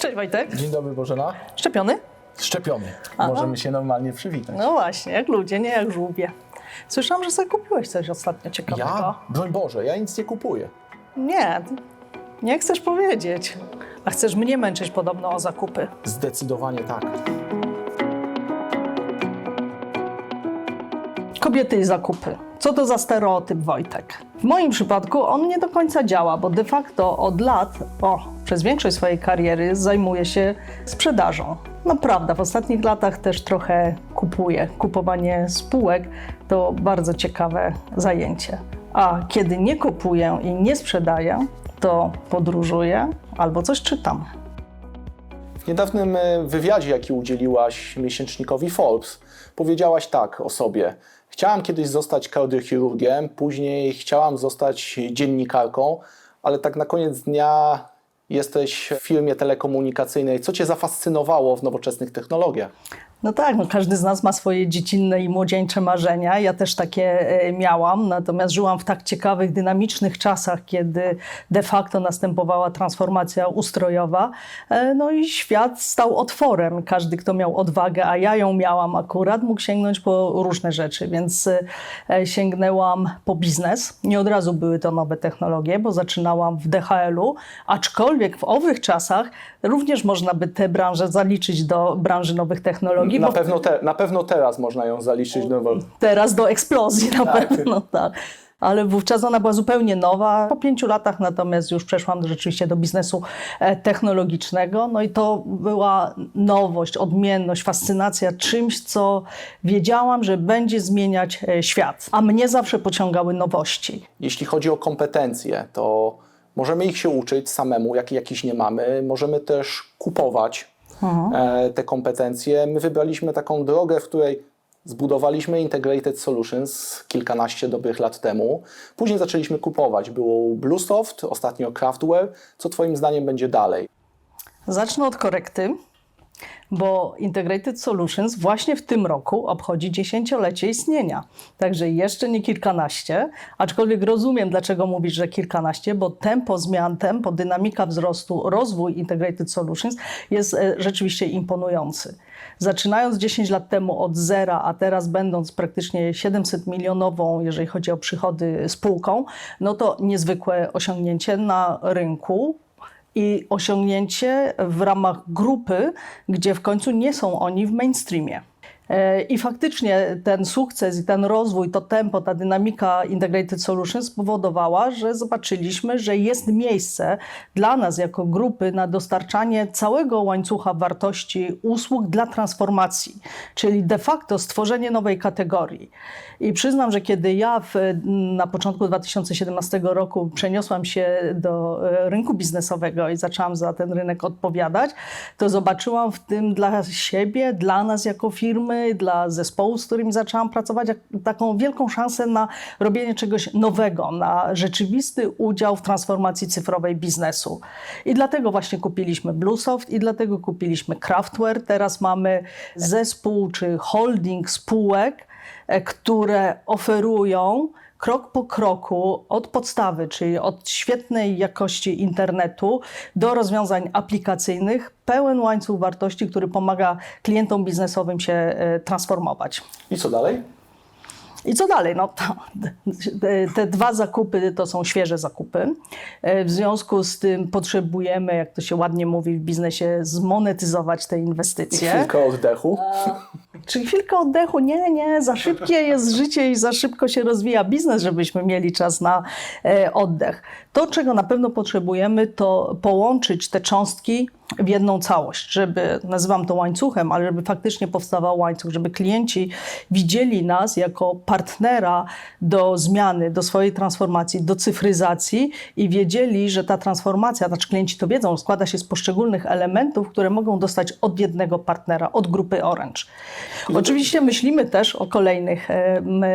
Cześć Wojtek. Dzień dobry Bożena. Szczepiony? Szczepiony. Aha. Możemy się normalnie przywitać. No właśnie, jak ludzie, nie jak żółwie. Słyszałam, że sobie kupiłeś coś ostatnio ciekawego. Ja? Broń Boże, ja nic nie kupuję. Nie, nie chcesz powiedzieć. A chcesz mnie męczyć podobno o zakupy. Zdecydowanie tak. Kobiety i zakupy. Co to za stereotyp, Wojtek? W moim przypadku on nie do końca działa, bo de facto od lat, o, przez większość swojej kariery zajmuję się sprzedażą. No prawda, w ostatnich latach też trochę kupuję. Kupowanie spółek to bardzo ciekawe zajęcie. A kiedy nie kupuję i nie sprzedaję, to podróżuję albo coś czytam. W niedawnym e, wywiadzie, jaki udzieliłaś miesięcznikowi Forbes, powiedziałaś tak o sobie. Chciałam kiedyś zostać kardiochirurgiem, później chciałam zostać dziennikarką, ale tak na koniec dnia jesteś w firmie telekomunikacyjnej. Co Cię zafascynowało w nowoczesnych technologiach? No tak, no każdy z nas ma swoje dziecinne i młodzieńcze marzenia. Ja też takie e, miałam, natomiast żyłam w tak ciekawych, dynamicznych czasach, kiedy de facto następowała transformacja ustrojowa. E, No i świat stał otworem. Każdy, kto miał odwagę, a ja ją miałam akurat, mógł sięgnąć po różne rzeczy, więc e, sięgnęłam po biznes. Nie od razu były to nowe technologie, bo zaczynałam w DHL-u, aczkolwiek w owych czasach również można by tę branżę zaliczyć do branży nowych technologii. Na bo pewno, te, na pewno teraz można ją zaliczyć do Teraz do eksplozji na Tak. pewno, tak. Ale wówczas ona była zupełnie nowa. Po pięciu latach natomiast już przeszłam rzeczywiście do biznesu e, technologicznego. No i to była nowość, odmienność, fascynacja czymś, co wiedziałam, że będzie zmieniać e, świat. A mnie zawsze pociągały nowości. Jeśli chodzi o kompetencje, to możemy ich się uczyć samemu, jak jakiś nie mamy. Możemy też kupować e, te kompetencje. My wybraliśmy taką drogę, w której zbudowaliśmy Integrated Solutions kilkanaście dobrych lat temu. Później zaczęliśmy kupować. Było Bluesoft, ostatnio Craftware. Co Twoim zdaniem będzie dalej? Zacznę od korekty, bo Integrated Solutions właśnie w tym roku obchodzi dziesięciolecie istnienia. Także jeszcze nie kilkanaście, aczkolwiek rozumiem, dlaczego mówisz, że kilkanaście, bo tempo zmian, tempo, dynamika wzrostu, rozwój Integrated Solutions jest e, rzeczywiście imponujący. Zaczynając 10 lat temu od zera, a teraz będąc praktycznie 700 milionową, jeżeli chodzi o przychody spółką, no to niezwykłe osiągnięcie na rynku, i osiągnięcie w ramach grupy, gdzie w końcu nie są oni w mainstreamie. E, I faktycznie ten sukces i ten rozwój, to tempo, ta dynamika Integrated Solutions spowodowała, że zobaczyliśmy, że jest miejsce dla nas jako grupy na dostarczanie całego łańcucha wartości usług dla transformacji, czyli de facto stworzenie nowej kategorii. I przyznam, że kiedy ja w, na początku 2017 roku przeniosłam się do e, rynku biznesowego i zaczęłam za ten rynek odpowiadać, to zobaczyłam w tym dla siebie, dla nas jako firmy, dla zespołu, z którym zaczęłam pracować, taką wielką szansę na robienie czegoś nowego, na rzeczywisty udział w transformacji cyfrowej biznesu. I dlatego właśnie kupiliśmy Bluesoft i dlatego kupiliśmy Craftware. Teraz mamy zespół czy holding spółek, e, które oferują krok po kroku od podstawy, czyli od świetnej jakości internetu do rozwiązań aplikacyjnych, pełen łańcuch wartości, który pomaga klientom biznesowym się e, transformować. I co dalej? I co dalej? No, to, te, dwa zakupy to są świeże zakupy. E, W związku z tym potrzebujemy, jak to się ładnie mówi w biznesie, zmonetyzować te I inwestycje. chwilkę oddechu. Czyli chwilkę oddechu, nie, nie, za szybkie jest życie i za szybko się rozwija biznes, żebyśmy mieli czas na e, oddech. To, czego na pewno potrzebujemy, to połączyć te cząstki w jedną całość, żeby, nazywam to łańcuchem, ale żeby faktycznie powstawał łańcuch, żeby klienci widzieli nas jako partnera do zmiany, do swojej transformacji, do cyfryzacji i wiedzieli, że ta transformacja, znaczy klienci to wiedzą, składa się z poszczególnych elementów, które mogą dostać od jednego partnera, od grupy Orange. Oczywiście myślimy też o kolejnych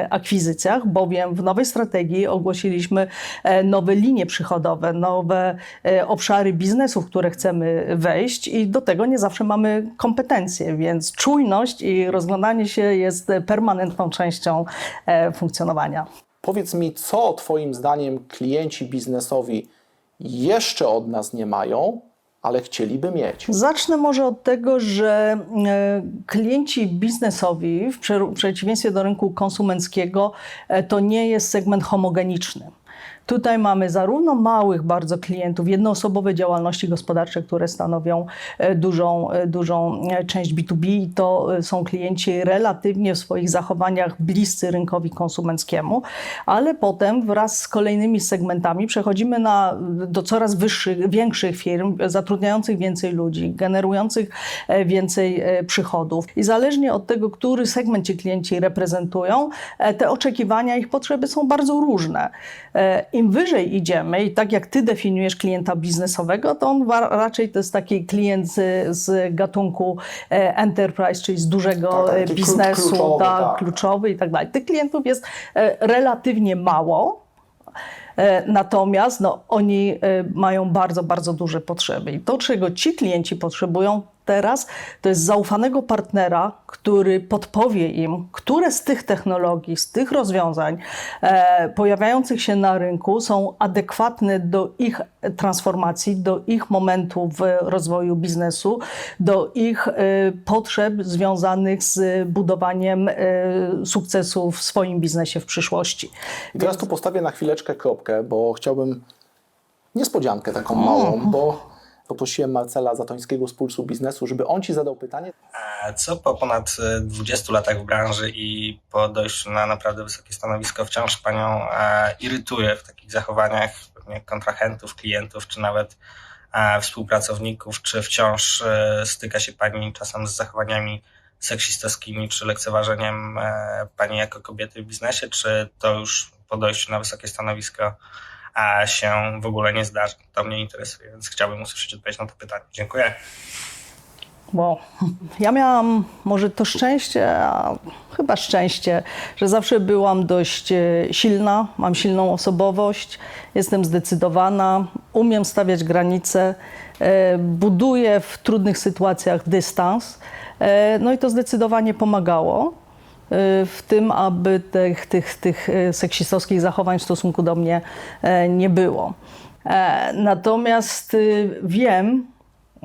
akwizycjach, bowiem w nowej strategii ogłosiliśmy e, nowe linie przychodowe, nowe e, obszary biznesu, w które chcemy wejść i do tego nie zawsze mamy kompetencje, więc czujność i rozglądanie się jest permanentną częścią e, funkcjonowania. Powiedz mi, co Twoim zdaniem klienci biznesowi jeszcze od nas nie mają, ale chcieliby mieć. Zacznę może od tego, że e, klienci biznesowi, w prze- przeciwieństwie do rynku konsumenckiego, e, to nie jest segment homogeniczny. Tutaj mamy zarówno małych bardzo klientów, jednoosobowe działalności gospodarcze, które stanowią e, dużą, e, dużą e, część B2B i to są klienci relatywnie w swoich zachowaniach bliscy rynkowi konsumenckiemu, ale potem wraz z kolejnymi segmentami przechodzimy na, do coraz wyższych, większych firm, zatrudniających więcej ludzi, generujących więcej przychodów. I zależnie od tego, który segment ci klienci reprezentują, te oczekiwania, ich potrzeby są bardzo różne. Im wyżej idziemy, i tak jak ty definiujesz klienta biznesowego, to on raczej to jest taki klient z, z gatunku e, enterprise, czyli z dużego Tak, e, biznesu, kluczowy, tak, tak. kluczowy i tak dalej. Tych klientów jest e, relatywnie mało. Natomiast no, oni mają bardzo, bardzo duże potrzeby. I to, czego ci klienci potrzebują teraz, to jest zaufanego partnera, który podpowie im, które z tych technologii, z tych rozwiązań e, pojawiających się na rynku są adekwatne do ich transformacji, do ich momentu w rozwoju biznesu, do ich e, potrzeb związanych z budowaniem e, sukcesu w swoim biznesie w przyszłości. I teraz tu postawię na chwileczkę kropkę, bo chciałbym niespodziankę taką małą, bo poprosiłem Marcela Zatońskiego z Pulsu Biznesu, żeby on Ci zadał pytanie. Co po ponad e, 20 latach w branży i po dojściu na naprawdę wysokie stanowisko wciąż Panią e, irytuje w takich zachowaniach kontrahentów, klientów, czy nawet e, współpracowników? Czy wciąż e, styka się Pani czasem z zachowaniami seksistowskimi, czy lekceważeniem Pani jako kobiety w biznesie, czy to już po dojściu na wysokie stanowisko się w ogóle nie zdarzy? To mnie interesuje, więc chciałbym usłyszeć odpowiedź na to pytanie. Dziękuję. Bo ja miałam może to szczęście, a chyba szczęście, że zawsze byłam dość e, silna, mam silną osobowość, jestem zdecydowana, umiem stawiać granice, e, buduję w trudnych sytuacjach dystans. E, No i to zdecydowanie pomagało w tym, aby tych, tych, tych e, seksistowskich zachowań w stosunku do mnie e, nie było. E, Natomiast y, wiem,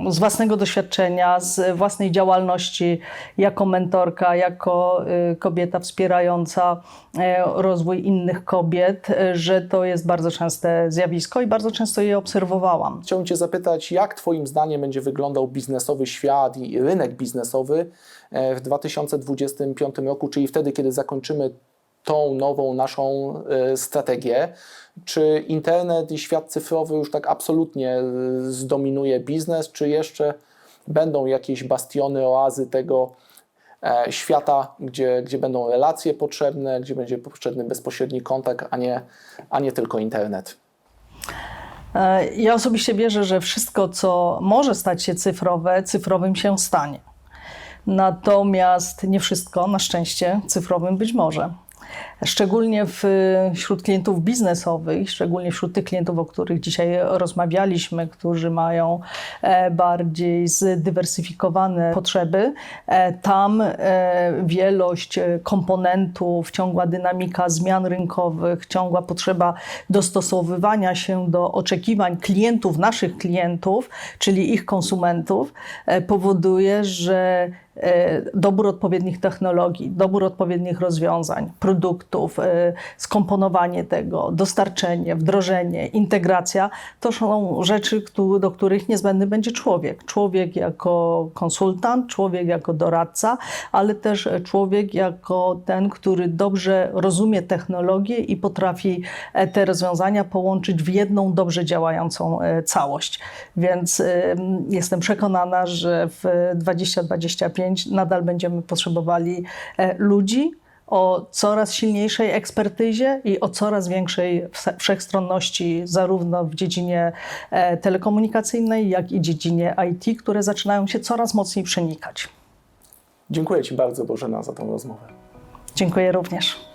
z własnego doświadczenia, z własnej działalności jako mentorka, jako y, kobieta wspierająca e, rozwój innych kobiet, e, że to jest bardzo częste zjawisko i bardzo często je obserwowałam. Chciałbym Cię zapytać, jak Twoim zdaniem będzie wyglądał biznesowy świat i rynek biznesowy e, w 2025 roku, czyli wtedy, kiedy zakończymy tą nową naszą e, strategię. Czy internet i świat cyfrowy już tak absolutnie e, zdominuje biznes, czy jeszcze będą jakieś bastiony, oazy tego e, świata, gdzie, gdzie będą relacje potrzebne, gdzie będzie potrzebny bezpośredni kontakt, a nie, a nie tylko internet? Ja osobiście wierzę, że wszystko, co może stać się cyfrowe, cyfrowym się stanie. Natomiast nie wszystko, na szczęście, cyfrowym być może. Szczególnie wśród klientów biznesowych, szczególnie wśród tych klientów, o których dzisiaj rozmawialiśmy, którzy mają e, bardziej zdywersyfikowane potrzeby, e, tam e, wielość komponentów, ciągła dynamika zmian rynkowych, ciągła potrzeba dostosowywania się do oczekiwań klientów, naszych klientów, czyli ich konsumentów, powoduje, że dobór odpowiednich technologii, dobór odpowiednich rozwiązań, produktów, e, skomponowanie tego, dostarczenie, wdrożenie, integracja to są rzeczy, do których niezbędny będzie człowiek. Człowiek jako konsultant, człowiek jako doradca, ale też człowiek jako ten, który dobrze rozumie technologię i potrafi e, te rozwiązania połączyć w jedną dobrze działającą e, całość. Więc em, jestem przekonana, że w 2025 nadal będziemy potrzebowali e, ludzi o coraz silniejszej ekspertyzie i o coraz większej wszechstronności, zarówno w dziedzinie e, telekomunikacyjnej, jak i dziedzinie IT, które zaczynają się coraz mocniej przenikać. Dziękuję Ci bardzo, Bożena, za tą rozmowę. Dziękuję również.